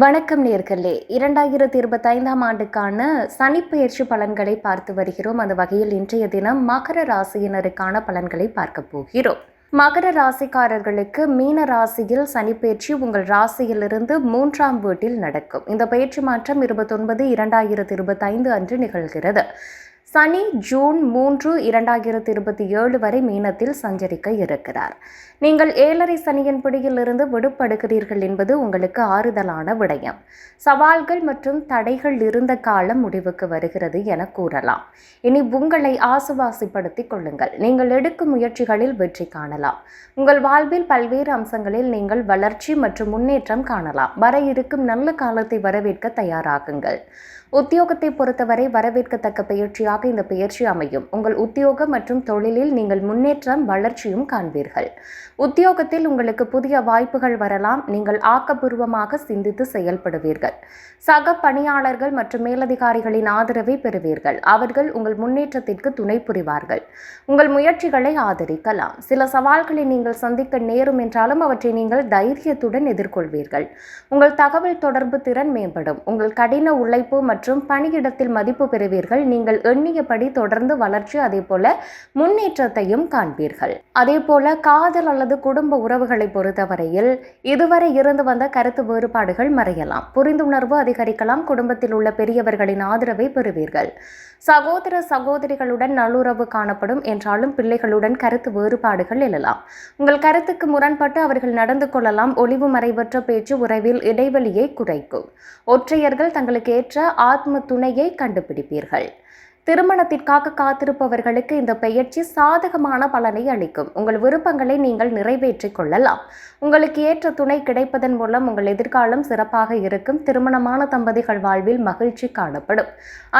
வணக்கம் நேர்களே. இரண்டாயிரத்தி இருபத்தைந்தாம் ஆண்டுக்கான சனிப்பெயர்ச்சி பலன்களை பார்த்து வருகிறோம். அந்த வகையில் இன்றைய தினம் மகர ராசியினருக்கான பலன்களை பார்க்க போகிறோம். மகர ராசிக்காரர்களுக்கு மீன ராசியில் சனிப்பெயர்ச்சி உங்கள் ராசியிலிருந்து மூன்றாம் வீட்டில் நடக்கும். இந்த பயிற்சி மாற்றம் இருபத்தொன்பது இரண்டாயிரத்தி இருபத்தைந்து அன்று நிகழ்கிறது. சனி ஜூன் மூன்று இரண்டாயிரத்தி இருபத்தி ஏழு வரை மீனத்தில் சஞ்சரிக்க இருக்கிறார். நீங்கள் ஏழரை சனியின் பிடியிலிருந்து விடுபடுகிறீர்கள் என்பது உங்களுக்கு ஆறுதலான விடயம். சவால்கள் மற்றும் தடைகள் இருந்த காலம் முடிவுக்கு வருகிறது என கூறலாம். இனி உங்களை ஆசுவாசிப்படுத்திக் கொள்ளுங்கள். நீங்கள் எடுக்கும் முயற்சிகளில் வெற்றி காணலாம். உங்கள் வாழ்வில் பல்வேறு அம்சங்களில் நீங்கள் வளர்ச்சி மற்றும் முன்னேற்றம் காணலாம். வர இருக்கும் நல்ல காலத்தை வரவேற்க தயாராகுங்கள். உத்தியோகத்தை பொறுத்தவரை வரவேற்கத்தக்க பயிற்சியாக இந்த பயிற்சி அமையும். உங்கள் உத்தியோகம் மற்றும் தொழிலில் நீங்கள் முன்னேற்றம் வளர்ச்சியும் காண்பீர்கள். உத்தியோகத்தில் உங்களுக்கு புதிய வாய்ப்புகள் வரலாம். நீங்கள் ஆக்கப்பூர்வமாக சிந்தித்து செயல்படுவீர்கள். சக பணியாளர்கள் மற்றும் மேலதிகாரிகளின் ஆதரவை பெறுவீர்கள். அவர்கள் உங்கள் முன்னேற்றத்திற்கு துணை புரிவார்கள். உங்கள் முயற்சிகளை ஆதரிக்கலாம். சில சவால்களை நீங்கள் சந்திக்க நேரும் என்றாலும் அவற்றை நீங்கள் தைரியத்துடன் எதிர்கொள்வீர்கள். உங்கள் தகவல் தொடர்பு திறன் மேம்படும். உங்கள் கடின உழைப்பு மற்றும் பணியிடத்தில் மதிப்பு பெறுவீர்கள். நீங்கள் எண்ணி எண்ணியபடி தொடர்ந்து வளர்ச்சி அதே போல முன்னேற்றத்தையும் காண்பீர்கள். அதே போல காதல் அல்லது குடும்ப உறவுகளை பொறுத்தவரையில் இதுவரை இருந்து வந்த கருத்து வேறுபாடுகள் மறையலாம். புரிந்துணர்வு அதிகரிக்கலாம் குடும்பத்தில் உள்ள பெரியவர்களின் ஆதரவை பெறுவீர்கள். சகோதர சகோதரிகளுடன் நல்லுறவு காணப்படும் என்றாலும் பிள்ளைகளுடன் கருத்து வேறுபாடுகள் எழலாம். உங்கள் கருத்துக்கு முரண்பட்டு அவர்கள் நடந்து கொள்ளலாம். ஒளிவு மறைவற்ற பேச்சு உறவில் இடைவெளியை குறைக்கும். ஒற்றையர்கள் தங்களுக்கு ஏற்ற ஆத்ம துணையை கண்டுபிடிப்பீர்கள். திருமணத்திற்காக காத்திருப்பவர்களுக்கு இந்த பெயர்ச்சி சாதகமான பலனை அளிக்கும். உங்கள் விருப்பங்களை நீங்கள் நிறைவேற்றிக் கொள்ளலாம். உங்களுக்கு ஏற்ற துணை கிடைப்பதன் மூலம் உங்கள் எதிர்காலம் சிறப்பாக இருக்கும். திருமணமான தம்பதிகள் வாழ்வில் மகிழ்ச்சி காணப்படும்.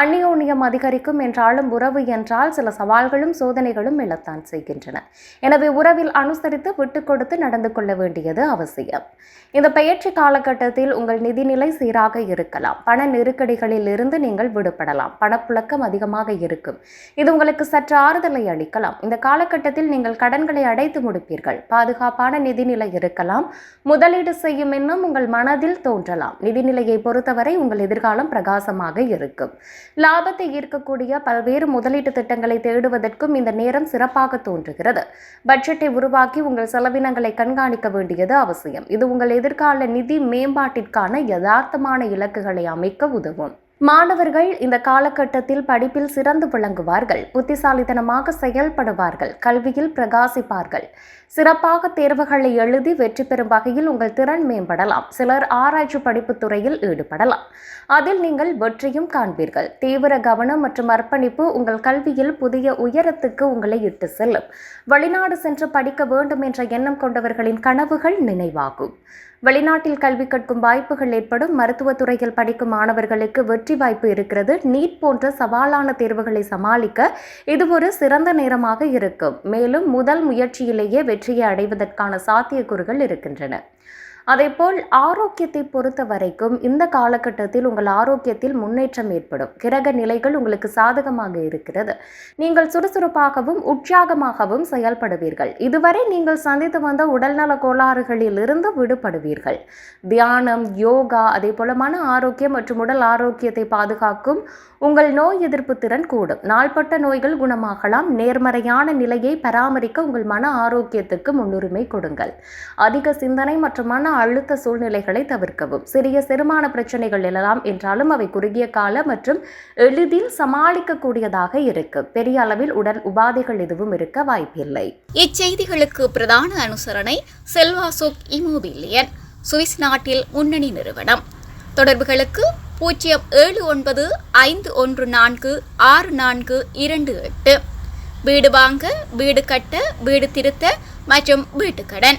அந்நியோன்யம் அதிகரிக்கும் என்றாலும் உறவு என்றால் சில சவால்களும் சோதனைகளும் எழத்தான் செய்கின்றன. எனவே உறவில் அனுசரித்து விட்டு கொடுத்து நடந்து கொள்ள வேண்டியது அவசியம். இந்த பெயர்ச்சி காலகட்டத்தில் உங்கள் நிதிநிலை சீராக இருக்கலாம். பண நெருக்கடிகளில் இருந்து நீங்கள் விடுபடலாம். பணப்புழக்கம் அதிகமாக இருக்கும். இது உங்களுக்கு சற்று ஆறுதலை அளிக்கலாம். இந்த காலகட்டத்தில் நீங்கள் கடன்களை அடைத்து முடிப்பீர்கள். பாதுகாப்பான நிதிநிலை இருக்கலாம். முதலீடு செய்யும் எண்ணம் உங்கள் மனதில் தோன்றலாம். நிதிநிலையை பொறுத்தவரை உங்கள் எதிர்காலம் பிரகாசமாக இருக்கும். லாபத்தை ஈர்க்கக்கூடிய பல்வேறு முதலீட்டு திட்டங்களை தேடுவதற்கும் இந்த நேரம் சிறப்பாக தோன்றுகிறது. பட்ஜெட்டை உருவாக்கி உங்கள் செலவினங்களை கண்காணிக்க வேண்டியது அவசியம். இது உங்கள் எதிர்கால நிதி மேம்பாட்டிற்கான யதார்த்தமான இலக்குகளை அமைக்க உதவும். மாணவர்கள் இந்த காலகட்டத்தில் படிப்பில் சிறந்து விளங்குவார்கள் புத்திசாலித்தனமாக செயல்படுவார்கள் கல்வியில் பிரகாசிப்பார்கள். சிறப்பாக தேர்வுகளை எழுதி வெற்றி பெறும் வகையில் உங்கள் திறன் மேம்படலாம். சிலர் ஆராய்ச்சி படிப்பு துறையில் ஈடுபடலாம். அதில் நீங்கள் வெற்றியும் காண்பீர்கள். தீவிர கவனம் மற்றும் அர்ப்பணிப்பு உங்கள் கல்வியில் புதிய உயரத்துக்கு உங்களை இட்டு செல்லும். வெளிநாடு சென்று படிக்க வேண்டும் என்ற எண்ணம் கொண்டவர்களின் கனவுகள் நினைவாகும். வெளிநாட்டில் கல்வி கற்கும் வாய்ப்புகள் ஏற்படும். மருத்துவத்துறையில் படிக்கும் மாணவர்களுக்கு வெற்றி வாய்ப்பு இருக்கிறது. நீட் போன்ற சவாலான தேர்வுகளை சமாளிக்க இது ஒரு சிறந்த நேரமாக இருக்கும். மேலும் முதல் முயற்சியிலேயே வெற்றியை அடைவதற்கான சாத்தியக்கூறுகள் இருக்கின்றன. அதேபோல் ஆரோக்கியத்தை பொறுத்த வரைக்கும் இந்த காலகட்டத்தில் உங்கள் ஆரோக்கியத்தில் முன்னேற்றம் ஏற்படும். கிரக நிலைகள் உங்களுக்கு சாதகமாக இருக்கிறது. நீங்கள் சுறுசுறுப்பாகவும் உற்சாகமாகவும் செயல்படுவீர்கள். இதுவரை நீங்கள் சந்தித்து வந்த உடல்நல கோளாறுகளிலிருந்து விடுபடுவீர்கள். தியானம் யோகா அதே போல மன ஆரோக்கியம் மற்றும் உடல் ஆரோக்கியத்தை பாதுகாக்கும் உங்கள் நோய் எதிர்ப்பு திறன் கூடும். நாள்பட்ட நோய்கள் குணமாகலாம். நேர்மறையான நிலையை பராமரிக்க உங்கள் மன ஆரோக்கியத்துக்கு முன்னுரிமை கொடுங்கள். அதிக சிந்தனை மற்றும் மன அழுத்த சூழ்நிலைகளை தவிர்க்கவும். சிறிய செரிமான பிரச்சனைகள் எழலாம் என்றாலும் அவை குறுகிய கால மற்றும் எளிதில் சமாளிக்கக்கூடியதாக இருக்கும். பெரிய அளவில் உடல் உபாதைகள் எதுவும் இருக்க வாய்ப்பில்லை. இச்செய்திகளுக்கு பிரதான அனுசரணை செல்வாசோக் இமோபிலியன் சுவிஸ் நாட்டில் முன்னணி நிறுவனம். தொடர்புகளுக்கு பூஜ்ஜியம் ஏழு ஒன்பது ஐந்து ஒன்று நான்கு ஆறு நான்கு இரண்டு எட்டு. வீடு வாங்க வீடு கட்ட வீடு திருத்த மற்றும் வீட்டுக்கடன்.